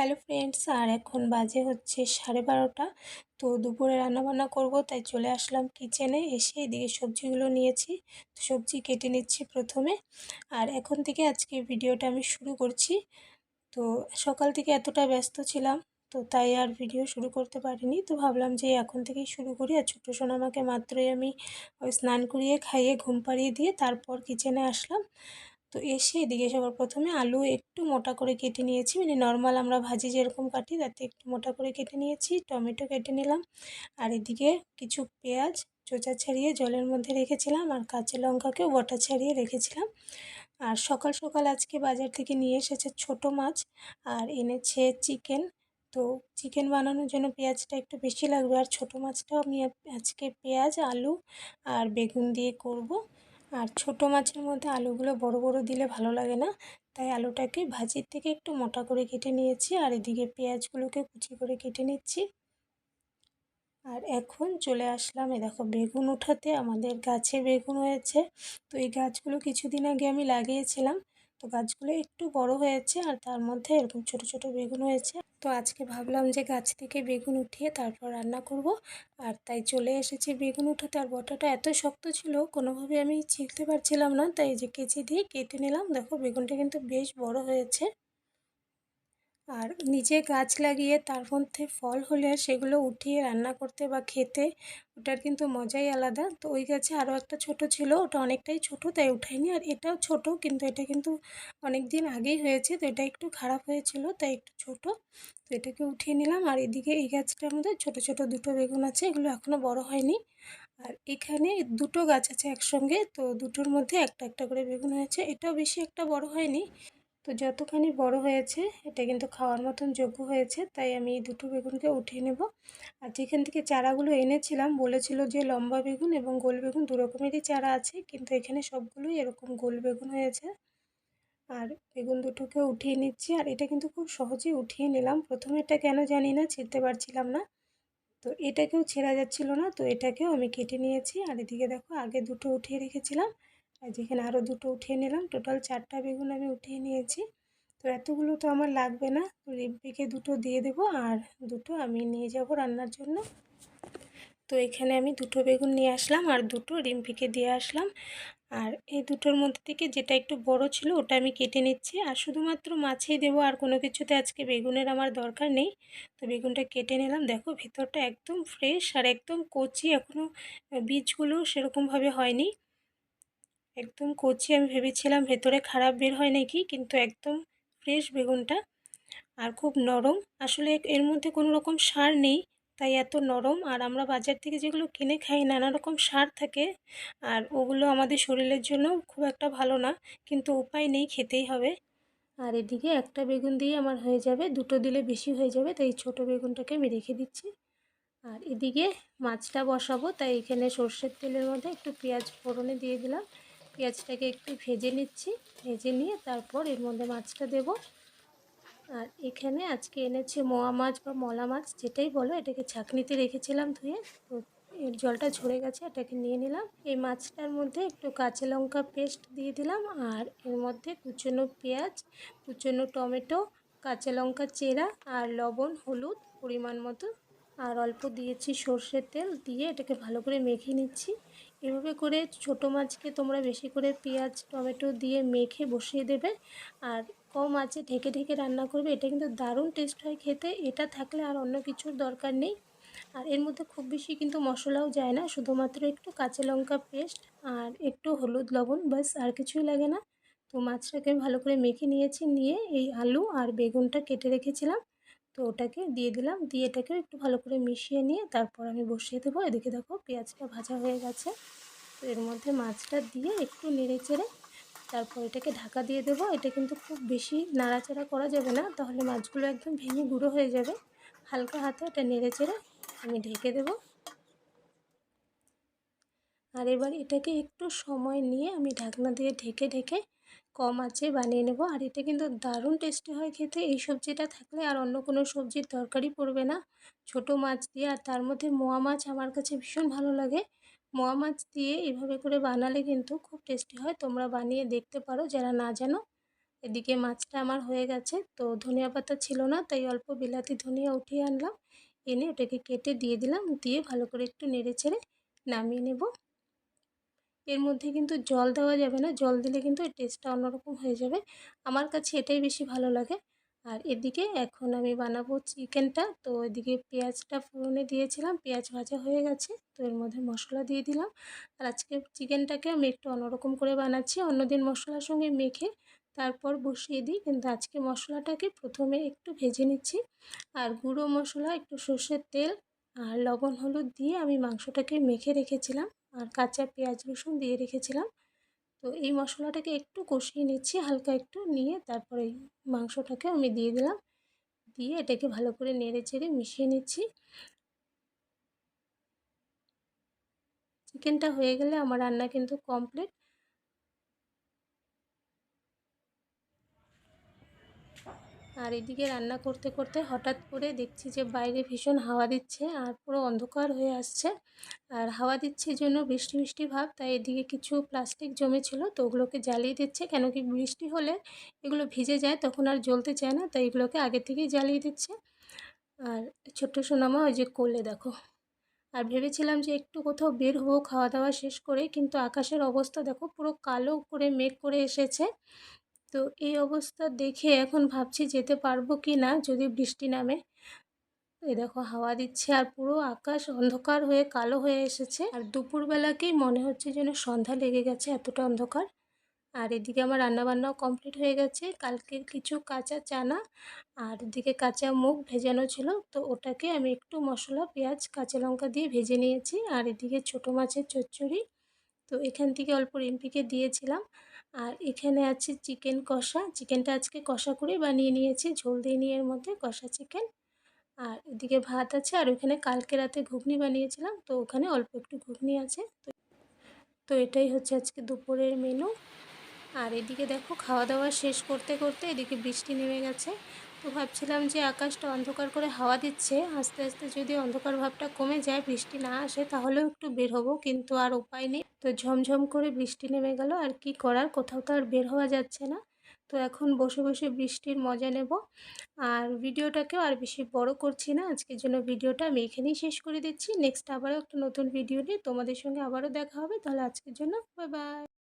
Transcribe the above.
Hello friends, আর এখন বাজে হচ্ছে সাড়ে বারোটা। তো দুপুরে রান্নাবান্না করব, তাই চলে আসলাম কিচেনে এসে এদিকে সবজিগুলো নিয়েছি। তো সবজি কেটে নিচ্ছি প্রথমে। আর এখন থেকে আজকে ভিডিওটা আমি শুরু করছি। তো সকাল থেকে এতটা ব্যস্ত ছিলাম, তো তাই আর ভিডিও শুরু করতে পারিনি। তো ভাবলাম যে এখন থেকেই শুরু করি, আর ছোটো সোনামাকে মাত্রই আমি ওই স্নান করিয়ে খাইয়ে ঘুম পাড়িয়ে দিয়ে তারপর কিচেনে আসলাম। তো এসে এদিকে সবার প্রথমে আলু একটু মোটা করে কেটে নিয়েছি। মানে নর্মাল আমরা ভাজি যেরকম কাটি, তাতে একটু মোটা করে কেটে নিয়েছি, টমেটো কেটে নিলাম। আর এদিকে কিছু পেঁয়াজ, চোচা ছাড়িয়ে জলের মধ্যে রেখেছিলাম আর কাঁচা লঙ্কাকেও বটা ছাড়িয়ে রেখেছিলাম। আর সকাল সকাল আজকে বাজার থেকে নিয়ে এসেছে ছোট মাছ আর এনেছে চিকেন। তো চিকেন বানানোর জন্য পেঁয়াজটা একটু বেশি লাগবে আর ছোট মাছটাও আমি আজকে পেঁয়াজ, আলু আর বেগুন দিয়ে করব। আর ছোট মাছের মধ্যে আলুগুলো বড় বড় দিলে ভালো লাগে না। তাই আলুটাকে ভাজির থেকে একটু মোটা করে কেটে নিয়েছি আর এদিকে পেঁয়াজগুলোকে কুচি করে কেটে নিচ্ছি। আর এখন চলে আসলাম এ দেখো বেগুন উঠাতে। আমাদের গাছে বেগুন হয়েছে। তো এই গাছগুলো কিছুদিন আগে আমি লাগিয়েছিলাম। তো গাছগুলো একটু বড় হয়েছে আর তার মধ্যে এরকম ছোট ছোট বেগুন হয়েছে। তো আজকে ভাবলাম যে গাছ থেকে বেগুন উঠিয়ে তারপর রান্না করব। আর তাই চলে এসেছি বেগুন উঠাতে। আর বটাটা এত শক্ত ছিল, কোনোভাবে আমি ছিঁড়তে পারছিলাম না। তাই যে কেচি দিয়ে কেটে নিলাম। দেখো বেগুনটা কিন্তু বেশ বড় হয়েছে। আর নিজে গাছ লাগিয়ে তার মধ্যে ফল হলে সেগুলো উঠিয়ে রান্না করতে বা খেতে, ওটার কিন্তু মজাই আলাদা। তো ওই গাছে আরও একটা ছোট ছিল, ওটা অনেকটাই ছোট, তাই উঠাইনি। আর এটাও ছোট, কিন্তু এটা কিন্তু অনেক দিন আগেই হয়েছে, তো এটা একটু খারাপ হয়েছিল, তাই একটু ছোট। তো এটাকে উঠিয়ে নিলাম, আর এদিকে এই গাছটার মধ্যে ছোট ছোট দুটো বেগুন আছে, এগুলো এখনও বড় হয়নি। আর এখানে দুটো গাছ আছে একসঙ্গে, তো দুটোর মধ্যে একটা একটা করে বেগুন হয়েছে। এটাও বেশি একটা বড় হয়নি তো যতখানি বড় হয়েছে, এটা কিন্তু খাওয়ার মতন যোগ্য হয়েছে, তাই আমি এই দুটো বেগুনকে উঠিয়ে নেব। আর যেখান থেকে চারাগুলো এনেছিলাম, বলেছিল যে লম্বা বেগুন এবং গোল বেগুন দু রকমেরই চারা আছে, কিন্তু এখানে সবগুলোই এরকম গোল বেগুন হয়েছে। আর বেগুন দুটোকে উঠিয়ে নিচ্ছি, আর এটা কিন্তু খুব সহজেই উঠিয়ে নিলাম। প্রথমে এটা কেন জানি না, ছিঁড়তে পারছিলাম না। তো এটাকেও ছেঁড়া যাচ্ছিল না, তো এটাকেও আমি কেটে নিয়েছি। আর এদিকে দেখো, আগে দুটো উঠিয়ে রেখেছিলাম। আর যেখানে আরও দুটো উঠিয়ে নিলাম টোটাল চারটা বেগুন আমি উঠিয়ে নিয়েছি। তো এতগুলো তো আমার লাগবে না রিম্পিকে দুটো দিয়ে দেবো আর দুটো আমি নিয়ে যাব রান্নার জন্য। তো এখানে আমি দুটো বেগুন নিয়ে আসলাম আর দুটো রিম্পিকে দিয়ে আসলাম। আর এই দুটোর মধ্যে থেকে যেটা একটু বড় ছিল ওটা আমি কেটে নিচ্ছি। আর শুধুমাত্র মাছেই দেবো, আর কোনো কিছুতে আজকে বেগুনের আমার দরকার নেই। তো বেগুনটা কেটে নিলাম। দেখো, ভেতরটা একদম ফ্রেশ আর একদম কচি এখনও বীজগুলো সেরকমভাবে হয়নি। একদম কচি আমি ভেবেছিলাম ভেতরে খারাপ বের হয় নাকি, কিন্তু একদম ফ্রেশ বেগুনটা আর খুব নরম। আসলে এর মধ্যে কোনো রকম সার নেই, তাই এত নরম। আর আমরা বাজার থেকে যেগুলো কিনে খাই নানা রকম সার থাকে, আর ওগুলো আমাদের শরীরের জন্য খুব একটা ভালো না, কিন্তু উপায় নেই, খেতেই হবে। আর এদিকে একটা বেগুন দিয়ে আমার হয়ে যাবে, দুটো দিলে বেশি হয়ে যাবে, তাই ছোট বেগুনটাকে আমি রেখে দিচ্ছি। আর এদিকে মাছটা বসাবো, তাই এখানে সর্ষের তেলের মধ্যে একটু পেঁয়াজ ফোড়নে দিয়ে দিলাম। পেঁয়াজটাকে একটু ভেজে নিচ্ছি। ভেজে নিয়ে তারপর এর মধ্যে মাছটা দেব। আর এখানে আজকে এনেছে মোয়া মাছ বা মলা মাছ, যেটাই বলো, এটাকে ছাঁকনিতে রেখেছিলাম ধুয়ে। তো এর জলটা ঝরে গেছে, এটাকে নিয়ে নিলাম। এই মাছটার মধ্যে একটু কাঁচা লঙ্কা পেস্ট দিয়ে দিলাম আর এর মধ্যে কুচনো পেঁয়াজ, কুচনো টমেটো, কাঁচা লঙ্কা চেরা আর লবণ, হলুদ পরিমাণ মতো। আর অল্প দিয়েছি সর্ষের তেল, দিয়ে এটাকে ভালো করে মেখে নিচ্ছি। এভাবে করে ছোটো মাছকে তোমরা বেশি করে পেঁয়াজ, টমেটো দিয়ে মেখে বসিয়ে দেবে। আর কম আছে ঢেকে ঢেকে রান্না করবে। এটা কিন্তু দারুণ টেস্ট হয় খেতে। এটা থাকলে আর অন্য কিছুর দরকার নেই। আর এর মধ্যে খুব বেশি কিন্তু মশলাও যায় না। শুধুমাত্র একটু কাঁচা লঙ্কা পেস্ট আর একটু হলুদ লবণ ব্যাস, আর কিছুই লাগে না। তো মাছটাকে ভালো করে মেখে নিয়েছি, নিয়ে এই আলু আর বেগুনটা কেটে রেখেছিলাম। তো ওটাকে দিয়ে দিলাম। দিয়ে এটাকে একটু ভালো করে মিশিয়ে নিয়ে তারপর আমি বসিয়ে দেবো। এদিকে দেখো পেঁয়াজটা ভাজা হয়ে গেছে। তো এর মধ্যে মাছটা দিয়ে একটু নেড়ে চেড়ে তারপর এটাকে ঢাকা দিয়ে দেবো। এটা কিন্তু খুব বেশি নাড়াচাড়া করা যাবে না। তাহলে মাছগুলো একদম ভেঙে গুঁড়ো হয়ে যাবে। হালকা হাতে এটা নেড়ে চেড়ে আমি ঢেকে দেব। আর এবার এটাকে একটু সময় নিয়ে আমি ঢাকনা দিয়ে ঢেকে ঢেকে কম আছে বানিয়ে নেব। আর এটা কিন্তু দারুণ টেস্টি হয় খেতে। এই সবজিটা থাকলে আর অন্য কোনো সবজির দরকারই পড়বে না। ছোট মাছ দিয়ে আর তার মধ্যে মোয়া মাছ আমার কাছে ভীষণ ভালো লাগে। মোয়া মাছ দিয়ে এভাবে করে বানালে কিন্তু খুব টেস্টি হয়। তোমরা বানিয়ে দেখতে পারো, যারা না জানো। এদিকে মাছটা আমার হয়ে গেছে, তো ধনিয়া পাতা ছিল না, তাই অল্প বিলাতি ধনিয়া উঠিয়ে আনলাম। এনে ওটাকে কেটে দিয়ে দিলাম, দিয়ে ভালো করে একটু নেড়ে চেড়ে নামিয়ে নেব। এর মধ্যে কিন্তু জল দেওয়া যাবে না। জল দিলে কিন্তু টেস্টটা অন্যরকম হয়ে যাবে। আমার কাছে এটাই বেশি ভালো লাগে। আর এদিকে এখন আমি বানাবো চিকেনটা। তো এদিকে পেঁয়াজটা ফোড়নে দিয়েছিলাম। পেঁয়াজ ভাজা হয়ে গেছে। তো এর মধ্যে মশলা দিয়ে দিলাম। আর আজকে চিকেনটাকে আমি একটু অন্যরকম করে বানাচ্ছি। অন্যদিন মশলার সঙ্গে মেখে তারপর বসিয়ে দিই। কিন্তু আজকে মশলাটাকে প্রথমে একটু ভেজে নিচ্ছি। আর গুঁড়ো মশলা, একটু সর্ষের তেল আর লবণ হলুদ দিয়ে আমি মাংসটাকে মেখে রেখেছিলাম। আর কাঁচা পেঁয়াজ রসুন দিয়ে রেখেছিলাম। তো এই মশলাটাকে একটু কষিয়ে নিচ্ছি, হালকা একটু নিয়ে তারপরে মাংসটাকে আমি দিয়ে দিলাম। দিয়ে এটাকে ভালো করে নেড়ে চেড়ে মিশিয়ে নিচ্ছি। চিকেনটা হয়ে গেলে আমার রান্না কিন্তু কমপ্লিট। আর এদিকে রান্না করতে করতে হঠাৎ করে দেখছি যে বাইরে ভীষণ হাওয়া দিচ্ছে আর পুরো অন্ধকার হয়ে আসছে। আর হাওয়া দিচ্ছে জন্য বৃষ্টি বৃষ্টি ভাব, তাই এদিকে কিছু প্লাস্টিক জমেছিল তো ওগুলোকে জ্বালিয়ে দিচ্ছে। কেন কি বৃষ্টি হলে এগুলো ভিজে যায় তখন আর জ্বলতে চায় না, তাই এগুলোকে আগে থেকেই জ্বালিয়ে দিচ্ছে। আর ছোট্ট সোনামা ওই যে কোলে দেখো। আর ভেবেছিলাম যে একটু কোথাও বের হব, খাওয়া দাওয়া শেষ করে, কিন্তু আকাশের অবস্থা দেখো পুরো কালো করে মেঘ করে এসেছে। তো এই অবস্থা দেখে এখন ভাবছি যেতে পারব কি না যদি বৃষ্টি নামে। এই দেখো হাওয়া দিচ্ছে আর পুরো আকাশ অন্ধকার হয়ে কালো হয়ে এসেছে। আর দুপুরবেলাকেই মনে হচ্ছে যেন সন্ধ্যা লেগে গেছে এতটা অন্ধকার। আর এদিকে আমার রান্নাবান্নাও কমপ্লিট হয়ে গেছে। কালকের কিছু কাঁচা চানা আর এদিকে কাঁচা মুগ ভেজানো ছিল। তো ওটাকে আমি একটু মশলা, পেঁয়াজ, কাঁচা লঙ্কা দিয়ে ভেজে নিয়েছি। আর এদিকে ছোটো মাছের চচ্চড়ি। তো এখান থেকে অল্প রিম্পিকে দিয়েছিলাম। আর এখানে আছে চিকেন কষা। চিকেনটা আজকে কষা করে বানিয়ে নিয়েছি। ঝোল দিয়ে নিয়ে এর মধ্যে কষা চিকেন। আর এদিকে ভাত আছে আর ওখানে কালকে রাতে ঘুগনি বানিয়েছিলাম। তো ওখানে অল্প একটু ঘুগনি আছে। তো তো এটাই হচ্ছে আজকে দুপুরের মেনু আর এদিকে দেখো খাওয়া দাওয়া শেষ করতে করতে এদিকে বৃষ্টি নেমে গেছে। তো ভাবছিলাম যে আকাশটা অন্ধকার করে হাওয়া দিচ্ছে। আস্তে আস্তে যদি অন্ধকার ভাবটা কমে যায়, বৃষ্টি না আসে, তাহলেও একটু বের হব, কিন্তু আর উপায় নেই। তো ঝমঝম করে বৃষ্টি নেমে গেল। আর কি করার, কোথাও তো আর বের হওয়া যাচ্ছে না। তো এখন বসে বসে বৃষ্টির মজা নেব। আর ভিডিওটাকেও আর বেশি বড় করছি না। আজকের জন্য ভিডিওটা আমি এখানেই শেষ করে দিচ্ছি। নেক্সট আবারও একটা নতুন ভিডিও নিয়ে তোমাদের সঙ্গে আবারও দেখা হবে। তাহলে আজকের জন্য বাই বাই